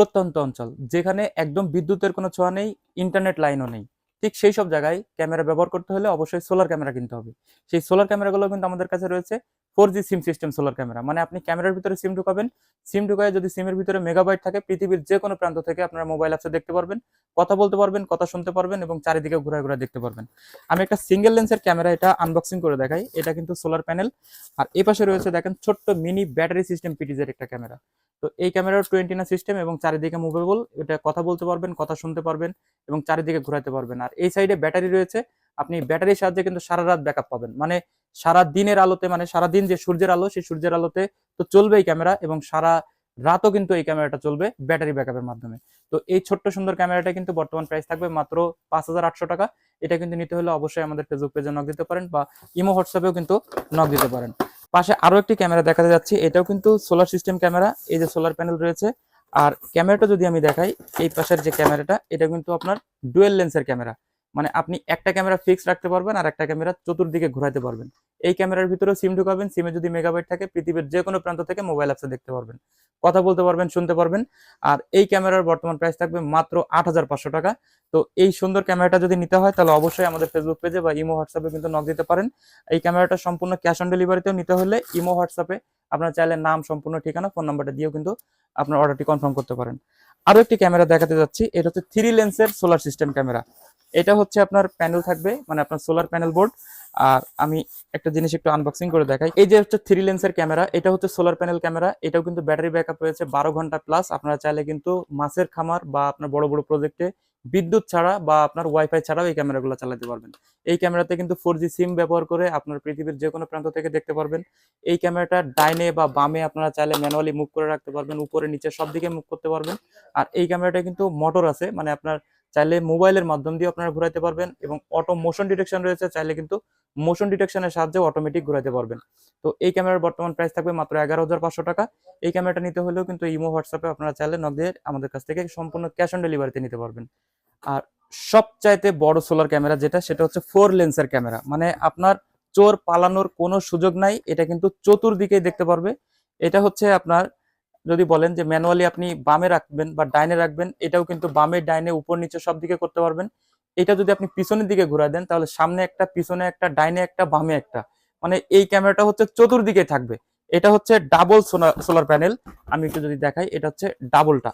প্রত্যন্ত অঞ্চল, যেখানে একদম বিদ্যুতের কোনো ছোঁয়া নেই ইন্টারনেট লাইনও নেই। ঠিক সেই সব জায়গায় ক্যামেরা ব্যবহার করতে হলে অবশ্যই সোলার ক্যামেরা কিনতে হবে। সেই সোলার ক্যামেরাগুলো কিন্তু আমাদের কাছে রয়েছে four G SIM system solar camera মানে আপনি ক্যামেরার ভিতরে সিম ঢুকাবেন। সিম ঢুকায় যদি সিমের ভিতরে মেগাবাইট থাকে, পৃথিবীর যে কোনো প্রান্ত থেকে আপনারা মোবাইল অ্যাপসে দেখতে পারবেন, কথা বলতে পারবেন, কথা শুনতে পারবেন এবং চারিদিকে ঘুরে ঘুরে দেখতে পারবেন। আমি একটা সিঙ্গেল লেন্সের ক্যামেরা এটা আনবক্সিং করে দেখাই। এটা কিন্তু সোলার প্যানেল আর এই পাশে রয়েছে দেখেন ছোট্ট মিনি ব্যাটারি সিস্টেম পিটিজের একটা ক্যামেরা তো এই ক্যামেরার টোয়েন্টিনা সিস্টেম এবং চারিদিকে মুভেবল এটা কথা বলতে পারবেন, কথা শুনতে পারবেন এবং চারিদিকে ঘোরাতে পারবেন। আর এই সাইডে ব্যাটারি রয়েছে। আপনি ব্যাটারির সাহায্যে কিন্তু সারা রাত ব্যাকআপ পাবেন। মানে সারা দিনের আলোতে মানে সারা দিন যে সূর্যের আলো, সেই সূর্যের আলোতে তো চলবে এই ক্যামেরা এবং সারা রাতও কিন্তু এই ক্যামেরাটা চলবে ব্যাটারি ব্যাকআপের মাধ্যমে। তো এই ছোট্ট সুন্দর ক্যামেরাটা কিন্তু বর্তমান প্রাইস থাকবে মাত্র পাঁচ হাজার আটশো টাকা। এটা কিন্তু নিতে হলে অবশ্যই আমাদের ফেসবুক পেজে নক দিতে পারেন বা ইমো হোয়াটসঅ্যাপেও কিন্তু নক দিতে পারেন। পাশে আরও একটি ক্যামেরা দেখাতে যাচ্ছি, এটাও কিন্তু সোলার সিস্টেম ক্যামেরা, এই যে সোলার প্যানেল রয়েছে। আর ক্যামেরাটা যদি আমি দেখাই, এই পাশের যে ক্যামেরাটা, এটা কিন্তু আপনার ডুয়েল লেন্সের ক্যামেরা। মানে আপনি একটা ক্যামেরা ফিক্স রাখতে পারবেন আর একটা ক্যামেরা চতুর্দিকে ঘোরাতে পারবেন। এই ক্যামেরার ভিতরে সিম ঢুকাবেন সিমে যদি মেগাবাইট থাকে, পৃথিবীর যে কোনো প্রান্ত থেকে মোবাইল অ্যাপসে দেখতে পারবেন। কথা বলতে পারবেন, শুনতে পারবেন। আর এই ক্যামেরার বর্তমান প্রাইস থাকবে মাত্র আট হাজার পাঁচশো টাকা। তো এই সুন্দর ক্যামেরাটা যদি নিতে হয়, তাহলে অবশ্যই আমাদের ফেসবুক পেজে বা ইমো হোয়াটসঅ্যাপে কিন্তু নক দিতে পারেন। এই ক্যামেরাটা সম্পূর্ণ ক্যাশ অন ডেলিভারিতেও নিতে হলে ইমো হোয়াটসঅ্যাপে আপনার চাইলে নাম, সম্পূর্ণ ঠিকানা ফোন নাম্বারটা দিয়েও কিন্তু আপনার অর্ডারটি কনফার্ম করতে পারেন। আরও একটি ক্যামেরা দেখাতে যাচ্ছি, এটা হচ্ছে থ্রি লেন্সের সোলার সিস্টেম ক্যামেরা। এটা হচ্ছে আপনার প্যানেল থাকবে মানে আপনার সোলার প্যানেল বোর্ড আর আমি একটা জিনিস একটু আনবক্সিং করে দেখাই। এই যে হচ্ছে থ্রি লেন্সের ক্যামেরা এটা হচ্ছে সোলার প্যানেল ক্যামেরা এটাও কিন্তু ব্যাটারি ব্যাকআপ রয়েছে বারো ঘণ্টা প্লাস আপনারা চাইলে কিন্তু মাছের খামার বা আপনার বড় বড় প্রজেক্টে বিদ্যুৎ ছাড়া বা আপনার ওয়াইফাই ছাড়াও এই ক্যামেরাগুলো চালাতে পারবেন। এই ক্যামেরাতে কিন্তু ফোর সিম ব্যবহার করে আপনার পৃথিবীর যে কোনো প্রান্ত থেকে দেখতে পারবেন। এই ক্যামেরাটা ডাইনে বা বামে আপনারা চাইলে ম্যানুয়ালি মুভ করে রাখতে পারবেন। উপরে, নিচে সব দিকে মুভ করতে পারবেন। আর এই ক্যামেরাটা কিন্তু মোটর আছে মানে আপনার চাইলে মোবাইলের মাধ্যম দিয়ে আপনারা ঘুরাইতে পারবেন এবং অটো মোশন ডিটেকশন রয়েছে, চাইলে কিন্তু মোশন ডিটেকশনের সাহায্যে অটোমেটিক ঘুরাইতে পারবেন। তো এই ক্যামেরার বর্তমান প্রাইস থাকবে মাত্র এগারো হাজার পাঁচশো টাকা। এই ক্যামেরাটা নিতে হলেও কিন্তু ইমো, হোয়াটসঅ্যাপে আপনারা চাইলে দিয়ে আমাদের কাছ থেকে সম্পূর্ণ ক্যাশ অন ডেলিভারিতে নিতে পারবেন। আর সবচাইতে বড় সোলার ক্যামেরা যেটা, সেটা হচ্ছে ফোর লেন্সের ক্যামেরা মানে আপনার চোর পালানোর কোনো সুযোগ নাই, এটা কিন্তু চতুর্দিকে দেখতে পারবে। এটা হচ্ছে আপনার যদি বলেন যে ম্যানুয়ালি আপনি বামে রাখবেন বা ডাইনে রাখবেন, এটাও কিন্তু বামে, ডাইনে, উপর, নিচে সব দিকে করতে পারবেন। এটা যদি আপনি পিছনের দিকে ঘুরা দেন, তাহলে সামনে একটা, পিছনে একটা, ডাইনে একটা, বামে একটা। মানে এই ক্যামেরাটা হচ্ছে চতুর্দিকে থাকবে। এটা হচ্ছে ডাবল সোলার প্যানেল। আমি একটু যদি দেখাই, এটা হচ্ছে ডাবলটা।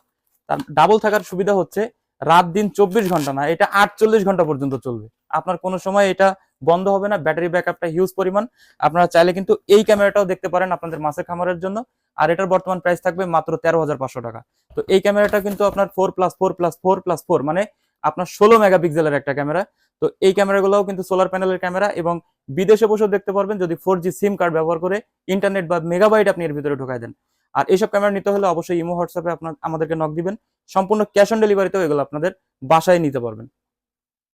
ডাবল থাকার সুবিধা হচ্ছে রাত দিন চব্বিশ ঘণ্টা না, এটা আটচল্লিশ ঘণ্টা পর্যন্ত চলবে। আপনার কোনো সময় এটা বন্ধ হবে না, ব্যাটারি ব্যাকআপটা হিউজ পরিমাণ। আপনারা চাইলে কিন্তু এই ক্যামেরাটাও দেখতে পারেন আপনাদের মাছের খামারের জন্য। আর এটার বর্তমান প্রাইস থাকবে মাত্র তেরো হাজার পাঁচশো টাকা। তো এই ক্যামেরাটা কিন্তু আপনার four plus four plus four plus four মানে আপনার ষোলো মেগাপিক্সেলের একটা ক্যামেরা। তো এই ক্যামেরাগুলোও কিন্তু সোলার প্যানেলের ক্যামেরা এবং বিদেশে বসেও দেখতে পারবেন যদি ফোর সিম কার্ড ব্যবহার করে ইন্টারনেট বা মেগাবাইট আপনি এর ভিতরে ঢোকায় দেন। আর এইসব ক্যামেরা নিতে হলে অবশ্যই ইমো হোয়াটসঅ্যাপে আপনার আমাদেরকে নক দিবেন। সম্পূর্ণ ক্যাশ অন ডেলিভারিতেও এগুলো আপনাদের বাসায় নিতে পারবেন।